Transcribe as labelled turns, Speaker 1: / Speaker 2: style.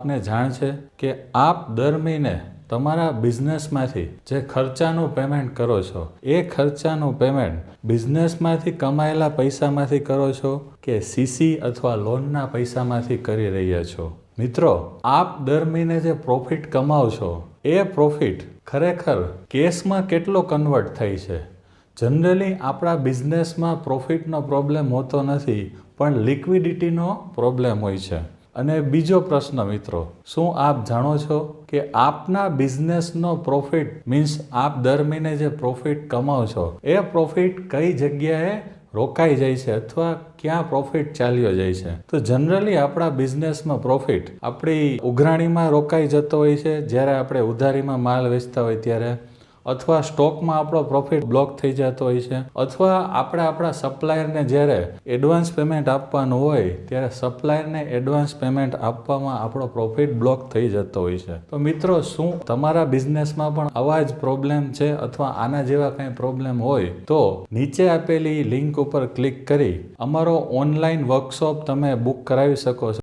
Speaker 1: આપને જાણ છે કે આપ દર મહિને તમારા બિઝનેસમાંથી જે ખર્ચાનું પેમેન્ટ કરો છો, એ ખર્ચાનું પેમેન્ટ બિઝનેસમાંથી કમાયેલા પૈસામાંથી કરો છો કે સીસી અથવા લોનના પૈસામાંથી કરી રહ્યા છો? મિત્રો, આપ દર મહિને જે પ્રોફિટ કમાવ છો, એ પ્રોફિટ ખરેખર કેશમાં કેટલો કન્વર્ટ થાય છે? જનરલી આપણા બિઝનેસમાં પ્રોફિટનો પ્રોબ્લેમ હોતો નથી, પણ લિક્વિડિટીનો પ્રોબ્લેમ હોય છે. અને બીજો પ્રશ્ન મિત્રો, શું આપ જાણો છો કે આપના બિઝનેસનો પ્રોફિટ મીન્સ આપ દર મહિને જે પ્રોફિટ કમાવ છો, એ પ્રોફિટ કઈ જગ્યાએ રોકાઈ જાય છે અથવા ક્યાં પ્રોફિટ ચાલ્યો જાય છે? તો જનરલી આપણા બિઝનેસમાં પ્રોફિટ આપણી ઉઘરાણીમાં રોકાઈ જતો હોય છે, જ્યારે આપણે ઉધારીમાં માલ વેચતા હોય ત્યારે. અથવા સ્ટોકમાં આપણો પ્રોફિટ બ્લોક થઈ જતો હોય છે, અથવા આપણે આપણા સપ્લાયરને જ્યારે એડવાન્સ પેમેન્ટ આપવાનું હોય, ત્યારે સપ્લાયરને એડવાન્સ પેમેન્ટ આપવામાં આપણો પ્રોફિટ બ્લોક થઈ જતો હોય છે. તો મિત્રો, શું તમારા બિઝનેસમાં પણ આવા જ પ્રોબ્લેમ છે અથવા આના જેવા કંઈ પ્રોબ્લેમ હોય? તો નીચે આપેલી લિંક ઉપર ક્લિક કરી અમારો ઓનલાઈન વર્કશોપ તમે બુક કરાવી શકો છો.